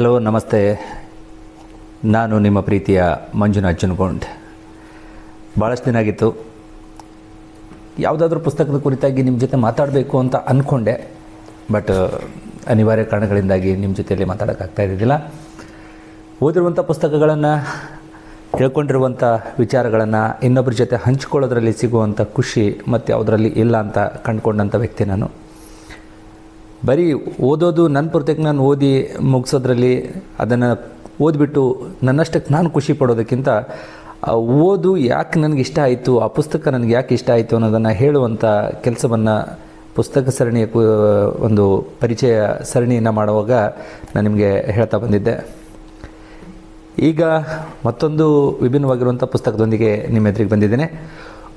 Hello, ನಮಸ್ತೆ. ನಾನು ನಿಮ್ಮ ಪ್ರೀತಿಯ ಮಂಜುನಾಥ್ ಚುನ್ಕೊಂಡ್ ಭಾಳಷ್ಟು ದಿನ ಆಗಿತ್ತು. ಯಾವುದಾದ್ರೂ ಪುಸ್ತಕದ ಕುರಿತಾಗಿ ನಿಮ್ಮ ಜೊತೆ ಮಾತಾಡಬೇಕು ಅಂತ ಅಂದ್ಕೊಂಡೆ ಬಟ್, ಅನಿವಾರ್ಯ ಕಾರಣಗಳಿಂದಾಗಿ ನಿಮ್ಮ ಜೊತೆಯಲ್ಲಿ ಮಾತಾಡೋಕ್ಕಾಗ್ತಾ ಇದ್ದಿದ್ದಿಲ್ಲ. ಓದಿರುವಂಥ ಪುಸ್ತಕಗಳನ್ನು ತಿಳ್ಕೊಂಡಿರುವಂಥ ವಿಚಾರಗಳನ್ನು ಇನ್ನೊಬ್ಬರ ಜೊತೆ ಹಂಚ್ಕೊಳ್ಳೋದ್ರಲ್ಲಿ ಸಿಗುವಂಥ ಖುಷಿ ಮತ್ತು ಯಾವುದರಲ್ಲಿ ಇಲ್ಲ ಅಂತ ಕಂಡುಕೊಂಡಂಥ ವ್ಯಕ್ತಿ ನಾನು. ಬರೀ ಓದೋದು ನನ್ನ ಪ್ರತ್ಯೇಕ ನಾನು ಓದಿ ಮುಗಿಸೋದ್ರಲ್ಲಿ ಅದನ್ನು ಓದಿಬಿಟ್ಟು ನನ್ನಷ್ಟಕ್ಕೆ ನಾನು ಖುಷಿ ಪಡೋದಕ್ಕಿಂತ ಓದು ಯಾಕೆ ನನಗೆ ಇಷ್ಟ ಆಯಿತು, ಆ ಪುಸ್ತಕ ನನಗೆ ಯಾಕೆ ಇಷ್ಟ ಆಯಿತು ಅನ್ನೋದನ್ನು ಹೇಳುವಂಥ ಕೆಲಸವನ್ನು ಪುಸ್ತಕ ಸರಣಿಯ ಒಂದು ಪರಿಚಯ ಸರಣಿಯನ್ನು ಮಾಡುವಾಗ ನಾನು ನಿಮಗೆ ಹೇಳ್ತಾ ಬಂದಿದ್ದೆ. ಈಗ ಮತ್ತೊಂದು ವಿಭಿನ್ನವಾಗಿರುವಂಥ ಪುಸ್ತಕದೊಂದಿಗೆ ನಿಮ್ಮ ಎದುರಿಗೆ ಬಂದಿದ್ದೇನೆ.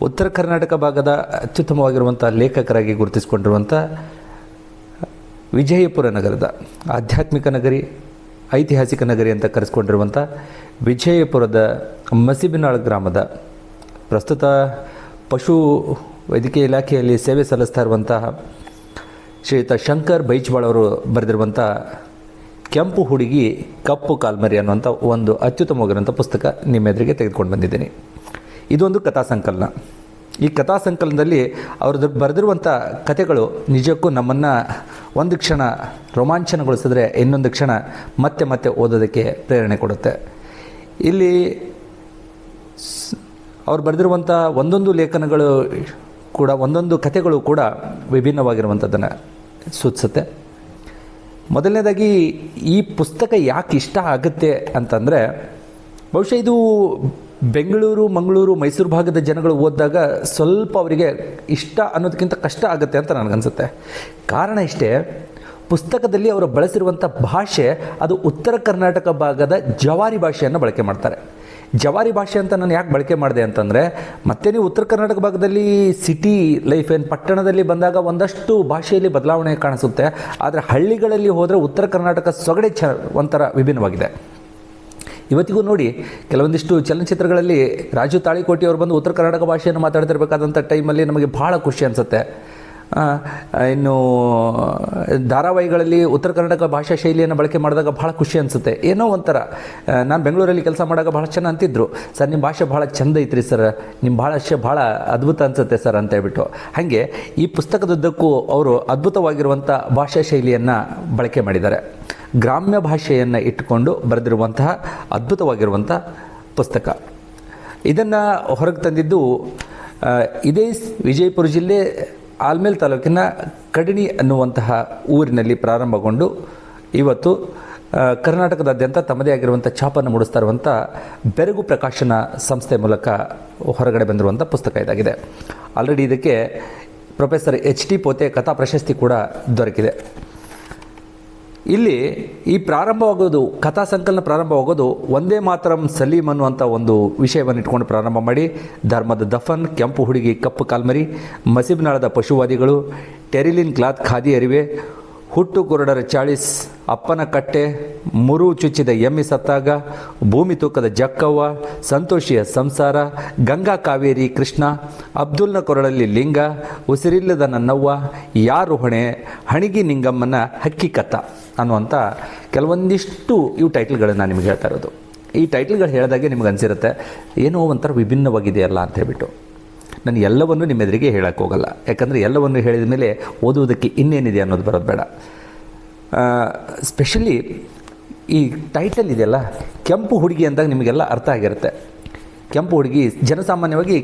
ಉತ್ತರ ಕರ್ನಾಟಕ ಭಾಗದ ಅತ್ಯುತ್ತಮವಾಗಿರುವಂಥ ಲೇಖಕರಾಗಿ ಗುರುತಿಸಿಕೊಂಡಿರುವಂಥ ವಿಜಯಪುರ ನಗರದ ಆಧ್ಯಾತ್ಮಿಕ ನಗರಿ, ಐತಿಹಾಸಿಕ ನಗರಿ ಅಂತ ಕರೆಸ್ಕೊಂಡಿರುವಂಥ ವಿಜಯಪುರದ ಮಸಿಬಿನಾಳ್ ಗ್ರಾಮದ ಪ್ರಸ್ತುತ ಪಶು ವೈದ್ಯಕೀಯ ಇಲಾಖೆಯಲ್ಲಿ ಸೇವೆ ಸಲ್ಲಿಸ್ತಾ ಇರುವಂತಹ ಶ್ರೀಯುತ ಶಂಕರ್ ಬೈಜ್ವಾಳ್ ಅವರು ಬರೆದಿರುವಂಥ ಕೆಂಪು ಹುಡುಗಿ ಕಪ್ಪು ಕಾಲ್ಮರಿ ಅನ್ನುವಂಥ ಒಂದು ಅತ್ಯುತ್ತಮವಾಗಿರುವಂಥ ಪುಸ್ತಕ ನಿಮ್ಮ ಎದುರಿಗೆ ತೆಗೆದುಕೊಂಡು ಬಂದಿದ್ದೀನಿ. ಇದೊಂದು ಕಥಾ ಸಂಕಲನ ಈ ಕಥಾ ಸಂಕಲನದಲ್ಲಿ ಅವ್ರದ್ದು ಬರೆದಿರುವಂಥ ಕಥೆಗಳು ನಿಜಕ್ಕೂ ನಮ್ಮನ್ನು ಒಂದು ಕ್ಷಣ ರೋಮಾಂಚನಗೊಳಿಸಿದ್ರೆ ಇನ್ನೊಂದು ಕ್ಷಣ ಮತ್ತೆ ಮತ್ತೆ ಓದೋದಕ್ಕೆ ಪ್ರೇರಣೆ ಕೊಡುತ್ತೆ. ಇಲ್ಲಿ ಅವ್ರು ಬರೆದಿರುವಂಥ ಒಂದೊಂದು ಲೇಖನಗಳು ಕೂಡ, ಒಂದೊಂದು ಕಥೆಗಳು ಕೂಡ ವಿಭಿನ್ನವಾಗಿರುವಂಥದ್ದನ್ನು ಸೂಚಿಸುತ್ತೆ. ಮೊದಲನೇದಾಗಿ ಈ ಪುಸ್ತಕ ಯಾಕೆ ಇಷ್ಟ ಆಗುತ್ತೆ ಅಂತಂದರೆ ಬಹುಶಃ ಇದು ಬೆಂಗಳೂರು, ಮಂಗಳೂರು, ಮೈಸೂರು ಭಾಗದ ಜನಗಳು ಓದಿದಾಗ ಸ್ವಲ್ಪ ಅವರಿಗೆ ಇಷ್ಟ ಅನ್ನೋದಕ್ಕಿಂತ ಕಷ್ಟ ಆಗುತ್ತೆ ಅಂತ ನನಗನ್ಸುತ್ತೆ. ಕಾರಣ ಇಷ್ಟೇ, ಪುಸ್ತಕದಲ್ಲಿ ಅವರು ಬಳಸಿರುವಂಥ ಭಾಷೆ ಅದು ಉತ್ತರ ಕರ್ನಾಟಕ ಭಾಗದ ಜವಾರಿ ಭಾಷೆಯನ್ನು ಬಳಕೆ ಮಾಡ್ತಾರೆ. ಜವಾರಿ ಭಾಷೆ ಅಂತ ನಾನು ಯಾಕೆ ಬಳಕೆ ಮಾಡಿದೆ ಅಂತಂದರೆ, ಮತ್ತೆ ನೀವು ಉತ್ತರ ಕರ್ನಾಟಕ ಭಾಗದಲ್ಲಿ ಸಿಟಿ ಲೈಫ್ ಏನು ಪಟ್ಟಣದಲ್ಲಿ ಬಂದಾಗ ಒಂದಷ್ಟು ಭಾಷೆಯಲ್ಲಿ ಬದಲಾವಣೆ ಕಾಣಿಸುತ್ತೆ, ಆದರೆ ಹಳ್ಳಿಗಳಲ್ಲಿ ಹೋದರೆ ಉತ್ತರ ಕರ್ನಾಟಕ ಸೊಗಡೆ ಚ ಒಂಥರ ವಿಭಿನ್ನವಾಗಿದೆ. ಇವತ್ತಿಗೂ ನೋಡಿ ಕೆಲವೊಂದಿಷ್ಟು ಚಲನಚಿತ್ರಗಳಲ್ಲಿ ರಾಜು ತಾಳಿಕೋಟಿ ಅವರು ಬಂದು ಉತ್ತರ ಕರ್ನಾಟಕ ಭಾಷೆಯನ್ನು ಮಾತಾಡ್ತಿರ್ಬೇಕಾದಂಥ ಟೈಮಲ್ಲಿ ನಮಗೆ ಭಾಳ ಖುಷಿ ಅನಿಸುತ್ತೆ. ಇನ್ನು ಧಾರಾವಾಹಿಗಳಲ್ಲಿ ಉತ್ತರ ಕರ್ನಾಟಕ ಭಾಷಾ ಶೈಲಿಯನ್ನು ಬಳಕೆ ಮಾಡಿದಾಗ ಭಾಳ ಖುಷಿ ಅನಿಸುತ್ತೆ. ಏನೋ ಒಂಥರ. ನಾನು ಬೆಂಗಳೂರಲ್ಲಿ ಕೆಲಸ ಮಾಡಾಗ ಭಾಳ ಚೆನ್ನ ಅಂತಿದ್ರು. ಸರ್ ನಿಮ್ಮ ಭಾಷೆ ಭಾಳ ಚಂದ ಐತ್ರಿ ಸರ್. ನಿಮ್ಮ ಭಾಷೆ ಭಾಳ ಅದ್ಭುತ ಅನಿಸುತ್ತೆ ಸರ್ ಅಂತ ಹೇಳ್ಬಿಟ್ಟು. ಹಾಗೆ ಈ ಪುಸ್ತಕದುದ್ದಕ್ಕೂ ಅವರು ಅದ್ಭುತವಾಗಿರುವಂಥ ಭಾಷಾ ಶೈಲಿಯನ್ನು ಬಳಕೆ ಮಾಡಿದ್ದಾರೆ. ಗ್ರಾಮ್ಯ ಭಾಷೆಯನ್ನು ಇಟ್ಟುಕೊಂಡು ಬರೆದಿರುವಂತಹ ಅದ್ಭುತವಾಗಿರುವಂಥ ಪುಸ್ತಕ. ಇದನ್ನು ಹೊರಗೆ ತಂದಿದ್ದು ಇದೇ ವಿಜಯಪುರ ಜಿಲ್ಲೆ ಆಲ್ಮೇಲ್ ತಾಲೂಕಿನ ಕಡಿಣಿ ಅನ್ನುವಂತಹ ಊರಿನಲ್ಲಿ ಪ್ರಾರಂಭಗೊಂಡು ಇವತ್ತು ಕರ್ನಾಟಕದಾದ್ಯಂತ ತಮ್ಮದೇ ಆಗಿರುವಂಥ ಛಾಪನ್ನು ಮೂಡಿಸ್ತಾ ಇರುವಂಥ ಬೆರಗು ಪ್ರಕಾಶನ ಸಂಸ್ಥೆ ಮೂಲಕ ಹೊರಗಡೆ ಬಂದಿರುವಂಥ ಪುಸ್ತಕ ಇದಾಗಿದೆ. ಆಲ್ರೆಡಿ ಇದಕ್ಕೆ ಪ್ರೊಫೆಸರ್ ಎಚ್ ಟಿ ಪೋತೆ ಕಥಾ ಪ್ರಶಸ್ತಿ ಕೂಡ ದೊರಕಿದೆ. ಇಲ್ಲಿ ಈ ಪ್ರಾರಂಭವಾಗೋದು, ಕಥಾ ಸಂಕಲನ ಪ್ರಾರಂಭವಾಗೋದು ಒಂದೇ ಮಾತರಂ ಸಲೀಂ ಅನ್ನುವಂಥ ಒಂದು ವಿಷಯವನ್ನು ಇಟ್ಕೊಂಡು ಪ್ರಾರಂಭ ಮಾಡಿ, ಧರ್ಮದ ದಫನ್, ಕೆಂಪು ಹುಡುಗಿ, ಕಪ್ಪು ಕಾಲ್ಮರಿ, ಮಸೀಬ್ನಾಳದ ಪಶುವಾದಿಗಳು, ಟೆರಿಲಿನ್ ಕ್ಲಾತ್ ಖಾದಿ ಅರಿವೆ, ಹುಟ್ಟು ಕುರುಡರ ಚಾಳಿಸ್, ಅಪ್ಪನ ಕಟ್ಟೆ, ಮುರು ಚುಚ್ಚಿದ ಎಮ್ಮಿ ಸತ್ತಾಗ, ಭೂಮಿ ತೂಕದ ಜಕ್ಕವ್ವ, ಸಂತೋಷಿಯ ಸಂಸಾರ, ಗಂಗಾ ಕಾವೇರಿ ಕೃಷ್ಣ, ಅಬ್ದುಲ್ನ ಕೊರಳಲ್ಲಿ ಲಿಂಗ, ಉಸಿರಿಲ್ಲದ ನನ್ನವ್ವ, ಯಾರು ಹೊಣೆ, ಹಣಿಗಿ ನಿಂಗಮ್ಮನ ಹಕ್ಕಿ ಕತ್ತ. ಅನ್ನುವಂಥ ಕೆಲವೊಂದಿಷ್ಟು ಇವು ಟೈಟ್ಲ್ಗಳನ್ನು ನಾನು ನಿಮಗೆ ಹೇಳ್ತಾ ಇರೋದು. ಈ ಟೈಟ್ಲ್ಗಳು ಹೇಳಿದಾಗೆ ನಿಮ್ಗೆ ಅನಿಸಿರುತ್ತೆ, ಏನೋ ಒಂಥರ ವಿಭಿನ್ನವಾಗಿದೆಯಲ್ಲ ಅಂತ ಹೇಳ್ಬಿಟ್ಟು. ನಾನು ಎಲ್ಲವನ್ನು ನಿಮ್ಮ ಎದುರಿಗೆ ಹೇಳಕ್ಕೆ ಹೋಗಲ್ಲ. ಯಾಕಂದರೆ ಎಲ್ಲವನ್ನು ಹೇಳಿದ ಮೇಲೆ ಓದುವುದಕ್ಕೆ ಇನ್ನೇನಿದೆ ಅನ್ನೋದು ಬರೋದು ಬೇಡ. ಸ್ಪೆಷಲಿ ಈ ಟೈಟಲ್ ಇದೆಯಲ್ಲ, ಕೆಂಪು ಹುಡುಗಿ ಅಂದಾಗ ನಿಮಗೆಲ್ಲ ಅರ್ಥ ಆಗಿರುತ್ತೆ. ಕೆಂಪು ಹುಡುಗಿ, ಜನಸಾಮಾನ್ಯವಾಗಿ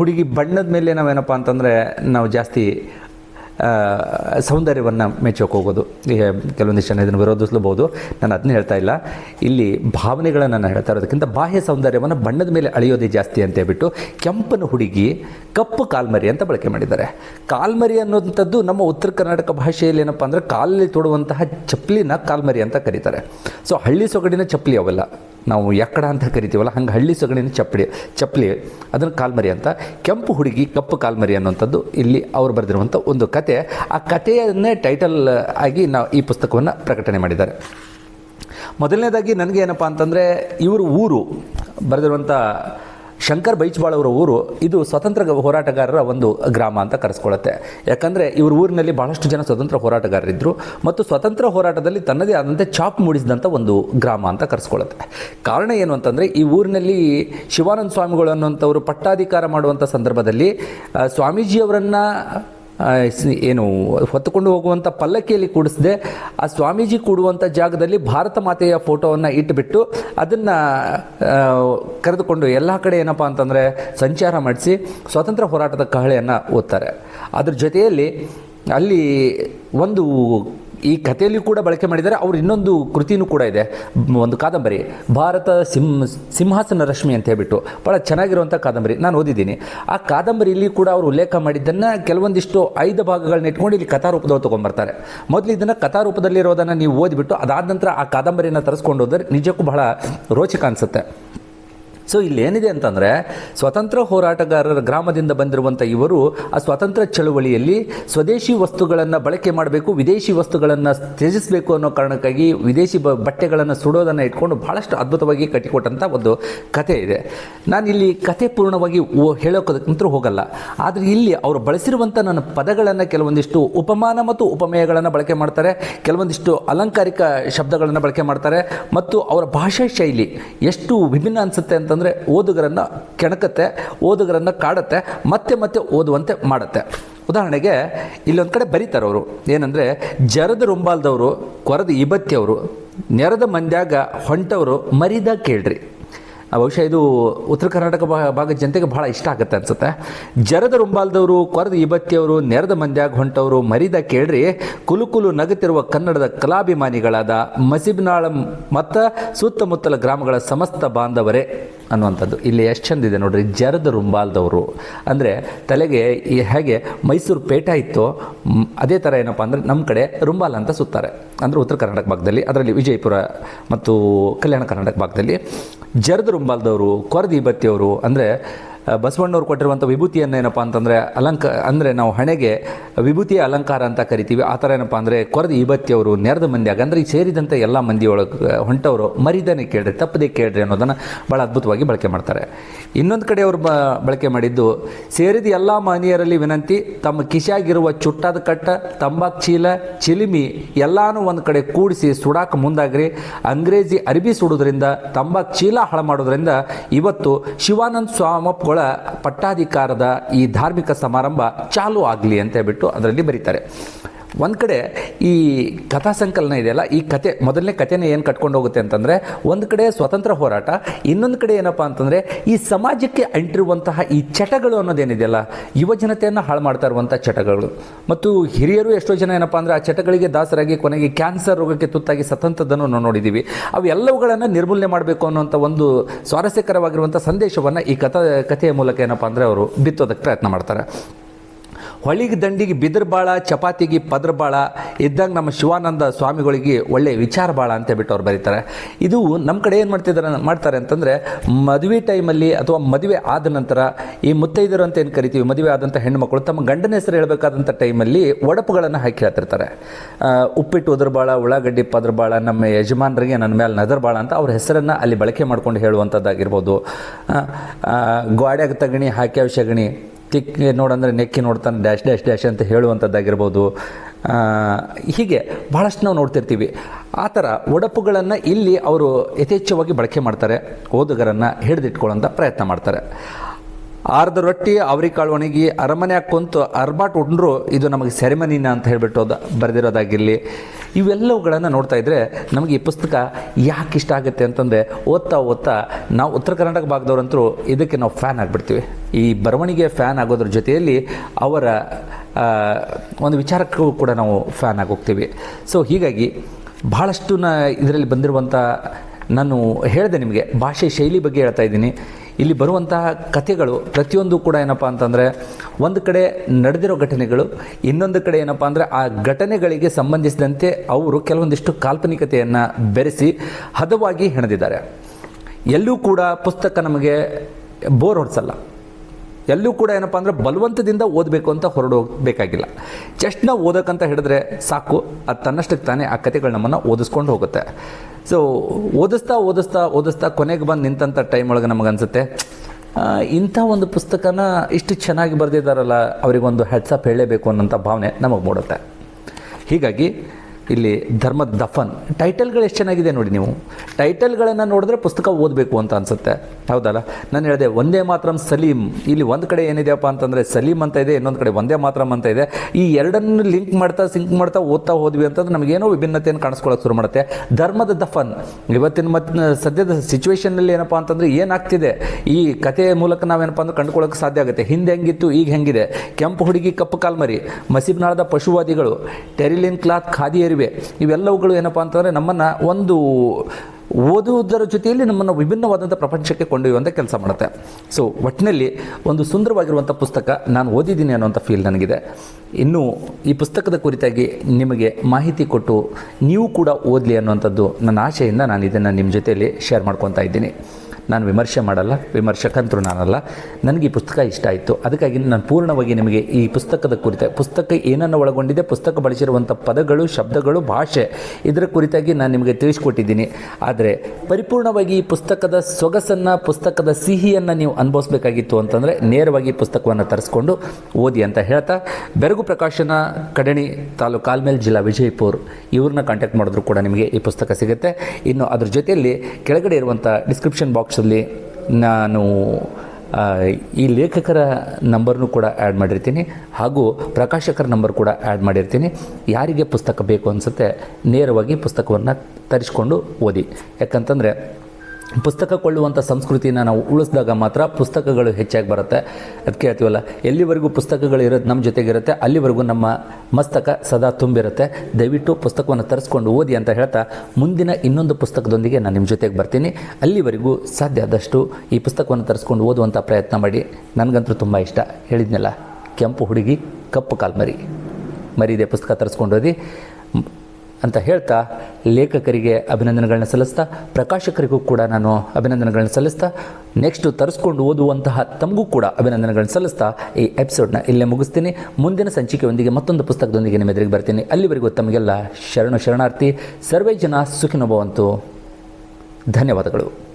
ಹುಡುಗಿ ಬಣ್ಣದ ಮೇಲೆ ನಾವೇನಪ್ಪ ಅಂತಂದರೆ ನಾವು ಜಾಸ್ತಿ ಸೌಂದರ್ಯವನ್ನು ಮೆಚ್ಚೋಕೆ ಹೋಗೋದು. ಕೆಲವೊಂದಿಷ್ಟು ಜನ ಇದನ್ನು ವಿರೋಧಿಸಲೂಬಹುದು. ನಾನು ಅದನ್ನ ಹೇಳ್ತಾ ಇಲ್ಲ. ಇಲ್ಲಿ ಭಾವನೆಗಳನ್ನು ನಾನು ಹೇಳ್ತಾ ಇರೋದಕ್ಕಿಂತ ಬಾಹ್ಯ ಸೌಂದರ್ಯವನ್ನು ಬಣ್ಣದ ಮೇಲೆ ಅಳೆಯೋದೇ ಜಾಸ್ತಿ ಅಂತ ಹೇಳ್ಬಿಟ್ಟು ಕೆಂಪನ ಹುಡುಗಿ ಕಪ್ಪು ಕಾಲ್ಮರಿ ಅಂತ ಬಳಕೆ ಮಾಡಿದ್ದಾರೆ. ಕಾಲ್ಮರಿ ಅನ್ನೋಂಥದ್ದು ನಮ್ಮ ಉತ್ತರ ಕರ್ನಾಟಕ ಭಾಷೆಯಲ್ಲಿ ಏನಪ್ಪ ಅಂದರೆ ಕಾಲಲ್ಲಿ ತೊಡುವಂತಹ ಚಪ್ಪಲಿನ ಕಾಲ್ಮರಿ ಅಂತ ಕರೀತಾರೆ. ಸೊ ಹಳ್ಳಿ ಸೊಗಡಿನ ಚಪ್ಪಲಿ ಅವೆಲ್ಲ. ನಾವು ಎಕ್ಕಡ ಅಂತ ಕರಿತೀವಲ್ಲ, ಹಂಗೆ ಹಳ್ಳಿ ಸಗಣಿನ ಚಪ್ಪಡಿ, ಚಪ್ಪಲಿ, ಅದನ್ನು ಕಾಲ್ಮರಿ ಅಂತ. ಕೆಂಪು ಹುಡುಗಿ, ಕಪ್ಪು ಕಾಲ್ಮರಿ ಅನ್ನುವಂಥದ್ದು ಇಲ್ಲಿ ಅವರು ಬರೆದಿರುವಂಥ ಒಂದು ಕತೆ. ಆ ಕಥೆಯನ್ನೇ ಟೈಟಲ್ ಆಗಿ ನಾವು ಈ ಪುಸ್ತಕವನ್ನು ಪ್ರಕಟಣೆ ಮಾಡಿದ್ದಾರೆ. ಮೊದಲನೇದಾಗಿ ನನಗೆ ಏನಪ್ಪ ಅಂತಂದರೆ, ಇವರು ಊರು, ಬರೆದಿರುವಂಥ ಶಂಕರ್ ಬೈಚ್ಬಾಳ್ ಅವರ ಊರು ಇದು ಸ್ವತಂತ್ರ ಹೋರಾಟಗಾರರ ಒಂದು ಗ್ರಾಮ ಅಂತ ಕರೆಸ್ಕೊಳ್ಳುತ್ತೆ. ಯಾಕಂದರೆ ಇವ್ರ ಊರಿನಲ್ಲಿ ಬಹಳಷ್ಟು ಜನ ಸ್ವತಂತ್ರ ಹೋರಾಟಗಾರರಿದ್ದರು ಮತ್ತು ಸ್ವತಂತ್ರ ಹೋರಾಟದಲ್ಲಿ ತನ್ನದೇ ಆದಂತೆ ಚಾಪ್ ಮೂಡಿಸಿದಂಥ ಒಂದು ಗ್ರಾಮ ಅಂತ ಕರೆಸ್ಕೊಳ್ಳುತ್ತೆ. ಕಾರಣ ಏನು ಅಂತಂದರೆ ಈ ಊರಿನಲ್ಲಿ ಶಿವಾನಂದ ಸ್ವಾಮಿಗಳು ಅನ್ನುವಂಥವರು ಪಟ್ಟಾಧಿಕಾರ ಮಾಡುವಂಥ ಸಂದರ್ಭದಲ್ಲಿ ಸ್ವಾಮೀಜಿಯವರನ್ನು ಏನು, ಹೊತ್ತುಕೊಂಡು ಹೋಗುವಂಥ ಪಲ್ಲಕ್ಕಿಯಲ್ಲಿ ಕೂಡಿಸಿದೆ, ಆ ಸ್ವಾಮೀಜಿ ಕೂಡುವಂಥ ಜಾಗದಲ್ಲಿ ಭಾರತ ಮಾತೆಯ ಫೋಟೋವನ್ನು ಇಟ್ಟುಬಿಟ್ಟು ಅದನ್ನು ಕರೆದುಕೊಂಡು ಎಲ್ಲ ಕಡೆ ಏನಪ್ಪ ಅಂತಂದರೆ ಸಂಚಾರ ಮಾಡಿಸಿ ಸ್ವಾತಂತ್ರ್ಯ ಹೋರಾಟದ ಕಹಳೆಯನ್ನು ಓದ್ತಾರೆ. ಅದ್ರ ಜೊತೆಯಲ್ಲಿ ಅಲ್ಲಿ ಒಂದು ಈ ಕಥೆಯಲ್ಲಿ ಕೂಡ ಬಳಕೆ ಮಾಡಿದ್ದಾರೆ. ಅವ್ರು ಇನ್ನೊಂದು ಕೃತಿನೂ ಕೂಡ ಇದೆ. ಒಂದು ಕಾದಂಬರಿ. ಭಾರತ ಸಿಂಹ ಸಿಂಹಾಸನ ರಶ್ಮಿ ಅಂತ ಹೇಳ್ಬಿಟ್ಟು ಭಾಳ ಚೆನ್ನಾಗಿರುವಂಥ ಕಾದಂಬರಿ. ನಾನು ಓದಿದ್ದೀನಿ. ಆ ಕಾದಂಬರಿಯಲ್ಲಿ ಕೂಡ ಅವರು ಉಲ್ಲೇಖ ಮಾಡಿದ್ದನ್ನು ಕೆಲವೊಂದಿಷ್ಟು ಐದು ಭಾಗಗಳನ್ನ ಇಟ್ಕೊಂಡು ಇಲ್ಲಿ ಕಥಾರೂಪದವ್ರು ತೊಗೊಂಬರ್ತಾರೆ. ಮೊದಲು ಇದನ್ನು ಕಥಾರೂಪದಲ್ಲಿರೋದನ್ನು ನೀವು ಓದಿಬಿಟ್ಟು ಅದಾದ ನಂತರ ಆ ಕಾದಂಬರಿಯನ್ನು ತರಿಸ್ಕೊಂಡು ಹೋದರೆ ನಿಜಕ್ಕೂ ಬಹಳ ರೋಚಕ ಅನಿಸುತ್ತೆ. ಸೊ ಇಲ್ಲಿ ಏನಿದೆ ಅಂತಂದರೆ ಸ್ವತಂತ್ರ ಹೋರಾಟಗಾರರ ಗ್ರಾಮದಿಂದ ಬಂದಿರುವಂಥ ಇವರು ಆ ಸ್ವಾತಂತ್ರ್ಯ ಚಳುವಳಿಯಲ್ಲಿ ಸ್ವದೇಶಿ ವಸ್ತುಗಳನ್ನು ಬಳಕೆ ಮಾಡಬೇಕು, ವಿದೇಶಿ ವಸ್ತುಗಳನ್ನು ತ್ಯಜಿಸಬೇಕು ಅನ್ನೋ ಕಾರಣಕ್ಕಾಗಿ ವಿದೇಶಿ ಬ, ಬಟ್ಟೆಗಳನ್ನು ಸುಡೋದನ್ನು ಇಟ್ಕೊಂಡು ಭಾಳಷ್ಟು ಅದ್ಭುತವಾಗಿ ಕಟ್ಟಿಕೊಟ್ಟಂಥ ಒಂದು ಕಥೆ ಇದೆ. ನಾನು ಇಲ್ಲಿ ಕಥೆ ಪೂರ್ಣವಾಗಿ ಹೇಳೋಕ್ಕಂತೂ ಹೋಗಲ್ಲ. ಆದರೆ ಇಲ್ಲಿ ಅವರು ಬಳಸಿರುವಂಥ ನನ್ನ ಪದಗಳನ್ನು ಕೆಲವೊಂದಿಷ್ಟು ಉಪಮಾನ ಮತ್ತು ಉಪಮೇಯಗಳನ್ನು ಬಳಕೆ ಮಾಡ್ತಾರೆ, ಕೆಲವೊಂದಿಷ್ಟು ಅಲಂಕಾರಿಕ ಶಬ್ದಗಳನ್ನು ಬಳಕೆ ಮಾಡ್ತಾರೆ, ಮತ್ತು ಅವರ ಭಾಷಾ ಶೈಲಿ ಎಷ್ಟು ವಿಭಿನ್ನ ಅನಿಸುತ್ತೆ ಅಂತಂದರೆ ಓದುಗರನ್ನು ಕೆಣಕತ್ತೆ, ಓದುಗರನ್ನು ಕಾಡುತ್ತೆ, ಮತ್ತೆ ಮತ್ತೆ ಓದುವಂತೆ ಮಾಡುತ್ತೆ. ಉದಾಹರಣೆಗೆ ಇಲ್ಲೊಂದು ಕಡೆ ಬರೀತಾರೆ ಅವರು. ಏನಂದರೆ ಜರದ ರುಂಬಾಲ್ದವರು, ಕೊರದ ಇಬತ್ತಿಯವರು ನೆರದ ಮಂದ್ಯಾಗ ಹೊಂಟವರು ಮರಿದ ಕೇಳ್ರಿ. ಬಹುಶಃ ಇದು ಉತ್ತರ ಕರ್ನಾಟಕ ಭಾಗದ ಜನತೆಗೆ ಬಹಳ ಇಷ್ಟ ಆಗುತ್ತೆ ಅನ್ಸುತ್ತೆ. ಜರದ ರುಂಬಾಲ್ದವರು, ಕೊರದ ಇಬತ್ತಿಯವರು ನೆರೆದ ಮಂದ್ಯಾಗ ಹೊಂಟವರು ಮರಿದ ಕೇಳ್ರಿ. ಕುಲುಕುಲು ಕುಲು ನಗುತ್ತಿರುವ ಕನ್ನಡದ ಕಲಾಭಿಮಾನಿಗಳಾದ ಮಸಿಬ್ನಾಳ ಮತ್ತು ಸುತ್ತಮುತ್ತಲ ಗ್ರಾಮಗಳ ಸಮಸ್ತ ಬಾಂಧವರೇ. ಅನ್ನುವಂಥದ್ದು. ಇಲ್ಲಿ ಎಷ್ಟು ಚಂದ ಇದೆ ನೋಡ್ರಿ, ಜರದ ರುಂಬಾಲ್ದವರು. ಅಂದರೆ ತಲೆಗೆ ಈ ಹೇಗೆ ಮೈಸೂರು ಪೇಟ ಇತ್ತು ಅದೇ ಥರ ಏನಪ್ಪ ಅಂದರೆ ನಮ್ಮ ಕಡೆ ರುಂಬಾಲ್ ಅಂತ ಸುತ್ತಾರೆ. ಅಂದರೆ ಉತ್ತರ ಕರ್ನಾಟಕ ಭಾಗದಲ್ಲಿ, ಅದರಲ್ಲಿ ವಿಜಯಪುರ ಮತ್ತು ಕಲ್ಯಾಣ ಕರ್ನಾಟಕ ಭಾಗದಲ್ಲಿ ಜರದ ರುಂಬಾಲ್ದವರು, ಕೊರದಿ ಬತ್ತಿಯವರು, ಅಂದರೆ ಬಸವಣ್ಣವ್ರು ಕೊಟ್ಟಿರುವಂಥ ವಿಭೂತಿಯನ್ನು ಏನಪ್ಪ ಅಂತಂದರೆ ಅಲಂಕ, ಅಂದರೆ ನಾವು ಹಣೆಗೆ ವಿಭೂತಿಯ ಅಲಂಕಾರ ಅಂತ ಕರಿತೀವಿ. ಆ ಥರ ಏನಪ್ಪ ಅಂದರೆ ಕೊರದು ಇಬತ್ತಿಯವರು ನೆರೆದ ಮಂದಿಯಾಗ ಅಂದರೆ ಈ ಸೇರಿದಂಥ ಎಲ್ಲ ಮಂದಿಯೊಳಗೆ ಹೊಂಟವರು ಮರಿದನೆ ಕೇಳ್ರಿ, ತಪ್ಪದೆ ಕೇಳ್ರಿ ಅನ್ನೋದನ್ನು ಭಾಳ ಅದ್ಭುತವಾಗಿ ಬಳಕೆ ಮಾಡ್ತಾರೆ. ಇನ್ನೊಂದು ಕಡೆ ಅವರು ಬಳಕೆ ಮಾಡಿದ್ದು, ಸೇರಿದ ಎಲ್ಲ ಮನೆಯರಲ್ಲಿ ವಿನಂತಿ, ತಮ್ಮ ಕಿಶಾಗಿರುವ ಚುಟ್ಟಾದ ಕಟ್ಟ, ತಂಬಾಕು ಚೀಲ, ಚಿಲಿಮಿ ಎಲ್ಲಾನು ಒಂದು ಕಡೆ ಕೂಡಿಸಿ ಸುಡಾಕ ಮುಂದಾಗ್ರಿ. ಅಂಗ್ರೇಜಿ ಅರಿಬಿ ಸುಡೋದ್ರಿಂದ, ತಂಬಾಕು ಚೀಲ ಹಾಳು ಮಾಡೋದ್ರಿಂದ ಇವತ್ತು ಶಿವಾನಂದ ಸ್ವಾಮಪ್ಪಗಳ ಪಟ್ಟಾಧಿಕಾರದ ಈ ಧಾರ್ಮಿಕ ಸಮಾರಂಭ ಚಾಲು ಆಗಲಿ ಅಂತ ಹೇಳ್ಬಿಟ್ಟು ಅದರಲ್ಲಿ ಬರೀತಾರೆ. ಒಂದು ಕಡೆ ಈ ಕಥಾ ಸಂಕಲನ ಇದೆಯಲ್ಲ, ಈ ಕತೆ ಮೊದಲನೇ ಕಥೆನೇ ಏನು ಕಟ್ಕೊಂಡು ಹೋಗುತ್ತೆ ಅಂತಂದರೆ, ಒಂದು ಕಡೆ ಸ್ವತಂತ್ರ ಹೋರಾಟ, ಇನ್ನೊಂದು ಕಡೆ ಏನಪ್ಪ ಅಂತಂದರೆ, ಈ ಸಮಾಜಕ್ಕೆ ಅಂಟಿರುವಂತಹ ಈ ಚಟಗಳು ಅನ್ನೋದೇನಿದೆಯಲ್ಲ ಯುವ ಜನತೆಯನ್ನು ಹಾಳು ಮಾಡ್ತಾ ಇರುವಂಥ ಚಟಗಳು. ಮತ್ತು ಹಿರಿಯರು ಎಷ್ಟೋ ಜನ ಏನಪ್ಪ ಅಂದರೆ ಆ ಚಟಗಳಿಗೆ ದಾಸರಾಗಿ, ಕೊನೆಗೆ ಕ್ಯಾನ್ಸರ್ ರೋಗಕ್ಕೆ ತುತ್ತಾಗಿ ಸತಂತದನ್ನು ನಾವು ನೋಡಿದ್ದೀವಿ ಅವೆಲ್ಲವುಗಳನ್ನು ನಿರ್ಮೂಲನೆ ಮಾಡಬೇಕು ಅನ್ನುವಂಥ ಒಂದು ಸ್ವಾರಸ್ಯಕರವಾಗಿರುವಂಥ ಸಂದೇಶವನ್ನು ಈ ಕಥಾ, ಕಥೆಯ ಮೂಲಕ ಏನಪ್ಪ ಅಂದರೆ ಅವರು ಬಿತ್ತೋದಕ್ಕೆ ಪ್ರಯತ್ನ ಮಾಡ್ತಾರೆ. ಹೊಳಿಗೆ ದಂಡಿಗೆ ಬಿದ್ರ ಬಾಳ, ಚಪಾತಿಗೆ ಪದ್ರ ಬಾಳ, ಇದ್ದಂಗೆ ನಮ್ಮ ಶಿವಾನಂದ ಸ್ವಾಮಿಗಳಿಗೆ ಒಳ್ಳೆ ವಿಚಾರ ಬಾಳ ಅಂತ ಬಿಟ್ಟು ಅವ್ರು ಬರೀತಾರೆ. ಇದು ನಮ್ಮ ಕಡೆ ಏನು ಮಾಡ್ತಿದ್ದಾರೆ ಮಾಡ್ತಾರೆ ಅಂತಂದರೆ ಮದುವೆ ಟೈಮಲ್ಲಿ ಅಥವಾ ಮದುವೆ ಆದ ನಂತರ ಈ ಮುತ್ತೈದರು ಅಂತ ಏನು ಕರಿತೀವಿ, ಮದುವೆ ಆದಂಥ ಹೆಣ್ಣುಮಕ್ಕಳು ತಮ್ಮ ಗಂಡನ ಹೆಸರು ಹೇಳಬೇಕಾದಂಥ ಟೈಮಲ್ಲಿ ಒಡಪುಗಳನ್ನು ಹಾಕಿ ಹೇಳ್ತಿರ್ತಾರೆ ಉಪ್ಪಿಟ್ಟು ಉದ್ರ ಬಾಳ, ಉಳ್ಳಾಗಡ್ಡಿ ಪದ್ರ ಬಾಳ, ನಮ್ಮ ಯಜಮಾನರಿಗೆ ನನ್ನ ಮೇಲೆ ನದರ್ ಬಾಳ ಅಂತ ಅವ್ರ ಹೆಸರನ್ನು ಅಲ್ಲಿ ಬಳಕೆ ಮಾಡ್ಕೊಂಡು ಹೇಳುವಂಥದ್ದಾಗಿರ್ಬೋದು ಗ್ವಾಡ್ಯಾಗ ತಗಣಿ ಹಾಕ್ಯಾವ ಸಗಣಿ ತಿಕ್ಕಿ ನೋಡಂದರೆ ನೆಕ್ಕಿ ನೋಡ್ತಾನೆ ಡ್ಯಾಶ್ ಡ್ಯಾಶ್ ಡ್ಯಾಶ್ ಅಂತ ಹೇಳುವಂಥದ್ದಾಗಿರ್ಬೋದು. ಹೀಗೆ ಭಾಳಷ್ಟು ನಾವು ನೋಡ್ತಿರ್ತೀವಿ. ಆ ಥರ ಒಡಪುಗಳನ್ನು ಇಲ್ಲಿ ಅವರು ಯಥೇಚ್ಛವಾಗಿ ಬಳಕೆ ಮಾಡ್ತಾರೆ, ಓದುಗರನ್ನು ಹಿಡಿದಿಟ್ಕೊಳ್ಳೋಂಥ ಪ್ರಯತ್ನ ಮಾಡ್ತಾರೆ. ಅರ್ಧ ರೊಟ್ಟಿ ಅವ್ರಿಕಾಳು ಒಣಗಿ ಅರಮನೆ ಕುಂತು ಅರ್ಬಾಟ್ ಉಂಡ್ರು, ಇದು ನಮಗೆ ಸೆರೆಮನಿನ ಅಂತ ಹೇಳಿಬಿಟ್ಟು ಬರೆದಿರೋದಾಗಿರಲಿ. ಇವೆಲ್ಲವುಗಳನ್ನು ನೋಡ್ತಾ ಇದ್ದರೆ ನಮಗೆ ಈ ಪುಸ್ತಕ ಯಾಕೆ ಇಷ್ಟ ಆಗುತ್ತೆ ಅಂತಂದರೆ ಓದ್ತಾ ಓದ್ತಾ ನಾವು ಉತ್ತರ ಕರ್ನಾಟಕ ಭಾಗದವರಂತರೂ ಇದಕ್ಕೆ ನಾವು ಫ್ಯಾನ್ ಆಗಿಬಿಡ್ತೀವಿ. ಈ ಬರವಣಿಗೆ ಫ್ಯಾನ್ ಆಗೋದ್ರ ಜೊತೆಯಲ್ಲಿ ಅವರ ಒಂದು ವಿಚಾರಕ್ಕೂ ಕೂಡ ನಾವು ಫ್ಯಾನ್ ಆಗೋಗ್ತೀವಿ ಸೊ ಹೀಗಾಗಿ ಭಾಳಷ್ಟು ನ ಇದರಲ್ಲಿ ಬಂದಿರುವಂಥ ನಾನು ಹೇಳಿದೆ ನಿಮಗೆ, ಭಾಷೆ ಶೈಲಿ ಬಗ್ಗೆ ಹೇಳ್ತಾ ಇದ್ದೀನಿ. ಇಲ್ಲಿ ಬರುವಂತಹ ಕಥೆಗಳು ಪ್ರತಿಯೊಂದು ಕೂಡ ಏನಪ್ಪ ಅಂತಂದರೆ ಒಂದು ಕಡೆ ನಡೆದಿರೋ ಘಟನೆಗಳು, ಇನ್ನೊಂದು ಕಡೆ ಏನಪ್ಪ ಅಂದರೆ ಆ ಘಟನೆಗಳಿಗೆ ಸಂಬಂಧಿಸಿದಂತೆ ಅವರು ಕೆಲವೊಂದಿಷ್ಟು ಕಾಲ್ಪನಿಕತೆಯನ್ನು ಬೆರೆಸಿ ಹದವಾಗಿ ಹೆಣೆದಿದ್ದಾರೆ. ಎಲ್ಲೂ ಕೂಡ ಪುಸ್ತಕ ನಮಗೆ ಬೋರ್ ಹೊಡಿಸಲ್ಲ. ಎಲ್ಲೂ ಕೂಡ ಏನಪ್ಪ ಅಂದರೆ ಬಲವಂತದಿಂದ ಓದಬೇಕು ಅಂತ ಹೊರಡೋಗ್ಬೇಕಾಗಿಲ್ಲ ಜಸ್ಟ್ ನಾವು ಓದೋಕ್ಕಂತ ಹಿಡಿದ್ರೆ ಸಾಕು ಅದು ತನ್ನಷ್ಟಕ್ಕೆ ತಾನೇ ಆ ಕಥೆಗಳು ನಮ್ಮನ್ನು ಓದಿಸ್ಕೊಂಡು ಹೋಗುತ್ತೆ. ಸೊ ಓದಿಸ್ತಾ ಓದಿಸ್ತಾ ಓದಿಸ್ತಾ ಕೊನೆಗೆ ಬಂದು ನಿಂತಂಥ ಟೈಮ್ ಒಳಗೆ ನಮಗೆ ಅನಿಸುತ್ತೆ ಆ, ಇಂಥ ಒಂದು ಪುಸ್ತಕನ ಇಷ್ಟು ಚೆನ್ನಾಗಿ ಬರೆದಿದ್ದಾರಲ್ಲ ಅವರಿಗೊಂದು ಹೆಡ್ಸಪ್ ಹೇಳಲೇಬೇಕು ಅನ್ನೋಂಥ ಭಾವನೆ ನಮಗೆ ಮೂಡುತ್ತೆ. ಹೀಗಾಗಿ ಇಲ್ಲಿ ಧರ್ಮದ ದಫನ್. ಟೈಟಲ್ಗಳು ಎಷ್ಟು ಚೆನ್ನಾಗಿದೆ ನೋಡಿ ನೀವು. ಟೈಟಲ್ಗಳನ್ನು ನೋಡಿದ್ರೆ ಪುಸ್ತಕ ಓದಬೇಕು ಅಂತ ಅನಿಸುತ್ತೆ. ಹೌದಲ್ಲ? ನಾನು ಹೇಳಿದೆ, ಒಂದೇ ಮಾತ್ರಂ ಸಲೀಂ ಇಲ್ಲಿ ಒಂದು ಕಡೆ ಏನಿದೆಯಪ್ಪ ಅಂತಂದರೆ ಸಲೀಂ ಅಂತ ಇದೆ, ಇನ್ನೊಂದು ಕಡೆ ಒಂದೇ ಮಾತ್ರಂ ಅಂತ ಇದೆ. ಈ ಎರಡನ್ನು ಲಿಂಕ್ ಮಾಡ್ತಾ, ಸಿಂಕ್ ಮಾಡ್ತಾ ಓದ್ತಾ ಹೋದ್ವಿ ಅಂತಂದ್ರೆ ನಮಗೇನೋ ವಿಭಿನ್ನತೆಯನ್ನು ಕಾಣಿಸ್ಕೊಳ್ಳೋಕೆ ಶುರು ಮಾಡುತ್ತೆ. ಧರ್ಮದ ದಫನ್. ಇವತ್ತಿನ ಮತ್ತು ಸದ್ಯದ ಸಿಚುವೇಶನ್ನಲ್ಲಿ ಏನಪ್ಪ ಅಂತಂದರೆ ಏನಾಗ್ತಿದೆ? ಈ ಕಥೆಯ ಮೂಲಕ ನಾವೇನಪ್ಪ ಅಂದ್ರೆ ಕಂಡುಕೊಳ್ಳೋಕೆ ಸಾಧ್ಯ ಆಗುತ್ತೆ. ಹಿಂದೆ ಹೆಂಗಿತ್ತು, ಈಗ ಹೆಂಗಿದೆ? ಕೆಂಪು ಹುಡುಗಿ, ಕಪ್ಪು ಕಾಲ್ಮರಿ. ಮಸೀಬ್ನಾಳದ ಪಶುವಾದಿಗಳು. ಟೆರಿಲಿನ್ ಕ್ಲಾತ್ ಖಾದಿ ಅರಿವೆ ಇವೆಲ್ಲವುಗಳು ಏನಪ್ಪ ಅಂತಂದರೆ ನಮ್ಮನ್ನು ಒಂದು ಓದುವುದರ ಜೊತೆಯಲ್ಲಿ ನಮ್ಮನ್ನು ವಿಭಿನ್ನವಾದಂಥ ಪ್ರಪಂಚಕ್ಕೆ ಕೊಂಡೊಯ್ಯುವಂಥ ಕೆಲಸ ಮಾಡುತ್ತೆ. ಸೊ ಒಟ್ಟಿನಲ್ಲಿ ಒಂದು ಸುಂದರವಾಗಿರುವಂಥ ಪುಸ್ತಕ ನಾನು ಓದಿದ್ದೀನಿ ಅನ್ನೋಂಥ ಫೀಲ್ ನನಗಿದೆ. ಇನ್ನು ಈ ಪುಸ್ತಕದ ಕುರಿತಾಗಿ ನಿಮಗೆ ಮಾಹಿತಿ ಕೊಟ್ಟು ನೀವು ಕೂಡ ಓದಲಿ ಅನ್ನುವಂಥದ್ದು ನನ್ನ ಆಶೆಯಿಂದ ನಾನು ಇದನ್ನು ನಿಮ್ಮ ಜೊತೆಯಲ್ಲಿ ಶೇರ್ ಮಾಡ್ಕೊತಾ ಇದ್ದೀನಿ. ನಾನು ವಿಮರ್ಶೆ ಮಾಡಲ್ಲ ವಿಮರ್ಶಕಂತರು ನಾನಲ್ಲ. ನನಗೆ ಈ ಪುಸ್ತಕ ಇಷ್ಟ ಆಯಿತು. ಅದಕ್ಕಾಗಿ ನಾನು ಪೂರ್ಣವಾಗಿ ನಿಮಗೆ ಈ ಪುಸ್ತಕದ ಕುರಿತ, ಪುಸ್ತಕ ಏನನ್ನು ಒಳಗೊಂಡಿದೆ, ಪುಸ್ತಕ ಬಳಸಿರುವಂಥ ಪದಗಳು, ಶಬ್ದಗಳು, ಭಾಷೆ, ಇದರ ಕುರಿತಾಗಿ ನಾನು ನಿಮಗೆ ತಿಳಿಸ್ಕೊಟ್ಟಿದ್ದೀನಿ. ಆದರೆ ಪರಿಪೂರ್ಣವಾಗಿ ಈ ಪುಸ್ತಕದ ಸೊಗಸನ್ನು, ಪುಸ್ತಕದ ಸಿಹಿಯನ್ನು ನೀವು ಅನುಭವಿಸಬೇಕಾಗಿತ್ತು ಅಂತಂದರೆ ನೇರವಾಗಿ ಪುಸ್ತಕವನ್ನು ತರಿಸ್ಕೊಂಡು ಓದಿ ಅಂತ ಹೇಳ್ತಾ, ಬೆರಗು ಪ್ರಕಾಶನ ಕಡಣಿ ತಾಲೂಕು ಕಾಲ್ಮೇಲ್ ಜಿಲ್ಲಾ ವಿಜಯಪುರ್ ಇವ್ರನ್ನ ಕಾಂಟ್ಯಾಕ್ಟ್ ಮಾಡಿದ್ರು ಕೂಡ ನಿಮಗೆ ಈ ಪುಸ್ತಕ ಸಿಗುತ್ತೆ. ಇನ್ನು ಅದ್ರ ಜೊತೆಯಲ್ಲಿ ಕೆಳಗಡೆ ಇರುವಂಥ ಡಿಸ್ಕ್ರಿಪ್ಷನ್ ಬಾಕ್ಸಲ್ಲಿ ನಾನು ಈ ಲೇಖಕರ ನಂಬರ್ನು ಕೂಡ ಆ್ಯಡ್ ಮಾಡಿರ್ತೀನಿ. ಹಾಗೂ ಪ್ರಕಾಶಕರ ನಂಬರ್ ಕೂಡ ಆ್ಯಡ್ ಮಾಡಿರ್ತೀನಿ. ಯಾರಿಗೆ ಪುಸ್ತಕ ಬೇಕು ಅನಿಸುತ್ತೆ, ನೇರವಾಗಿ ಪುಸ್ತಕವನ್ನು ತರಿಸ್ಕೊಂಡು ಓದಿ. ಯಾಕಂತಂದರೆ ಪುಸ್ತಕ ಕೊಳ್ಳುವಂಥ ಸಂಸ್ಕೃತಿನ ನಾವು ಉಳಿಸಿದಾಗ ಮಾತ್ರ ಪುಸ್ತಕಗಳು ಹೆಚ್ಚಾಗಿ ಬರುತ್ತೆ. ಅದಕ್ಕೆ ಹೇಳ್ತೀವಲ್ಲ, ಎಲ್ಲಿವರೆಗೂ ಪುಸ್ತಕಗಳು ಇರೋದು ನಮ್ಮ ಜೊತೆಗಿರುತ್ತೆ, ಅಲ್ಲಿವರೆಗೂ ನಮ್ಮ ಮಸ್ತಕ ಸದಾ ತುಂಬಿರುತ್ತೆ. ದಯವಿಟ್ಟು ಪುಸ್ತಕವನ್ನು ತರಿಸ್ಕೊಂಡು ಓದಿ ಅಂತ ಹೇಳ್ತಾ, ಮುಂದಿನ ಇನ್ನೊಂದು ಪುಸ್ತಕದೊಂದಿಗೆ ನಾನು ನಿಮ್ಮ ಜೊತೆಗೆ ಬರ್ತೀನಿ. ಅಲ್ಲಿವರೆಗೂ ಸಾಧ್ಯ ಆದಷ್ಟು ಈ ಪುಸ್ತಕವನ್ನು ತರಿಸ್ಕೊಂಡು ಓದುವಂಥ ಪ್ರಯತ್ನ ಮಾಡಿ. ನನಗಂತೂ ತುಂಬ ಇಷ್ಟ. ಹೇಳಿದ್ನಲ್ಲ, ಕೆಂಪು ಹುಡುಗಿ, ಕಪ್ಪು ಕಾಲ್ಮರಿ. ಮರಿದೆ ಪುಸ್ತಕ ತರಿಸ್ಕೊಂಡು ಓದಿ. ಅಂತ ಹೇಳ್ತಾ ಲೇಖಕರಿಗೆ ಅಭಿನಂದನೆಗಳನ್ನ ಸಲ್ಲಿಸ್ತಾ, ಪ್ರಕಾಶಕರಿಗೂ ಕೂಡ ನಾನು ಅಭಿನಂದನೆಗಳನ್ನ ಸಲ್ಲಿಸ್ತಾ ನೆಕ್ಸ್ಟ್ ತರಿಸ್ಕೊಂಡು ಓದುವಂತಹ ತಮಗೂ ಕೂಡ ಅಭಿನಂದನೆಗಳನ್ನ ಸಲ್ಲಿಸ್ತಾ ಈ ಎಪಿಸೋಡ್ನ ಇಲ್ಲೇ ಮುಗಿಸ್ತೀನಿ. ಮುಂದಿನ ಸಂಚಿಕೆಯೊಂದಿಗೆ ಮತ್ತೊಂದು ಪುಸ್ತಕದೊಂದಿಗೆ ನಿಮ್ಮ ಎದುರಿಗೆ ಬರ್ತೀನಿ. ಅಲ್ಲಿವರೆಗೂ ತಮಗೆಲ್ಲ ಶರಣು ಶರಣಾರ್ಥಿ, ಸರ್ವೇ ಜನ ಸುಖಿನೋಭವಂತು ಧನ್ಯವಾದಗಳು.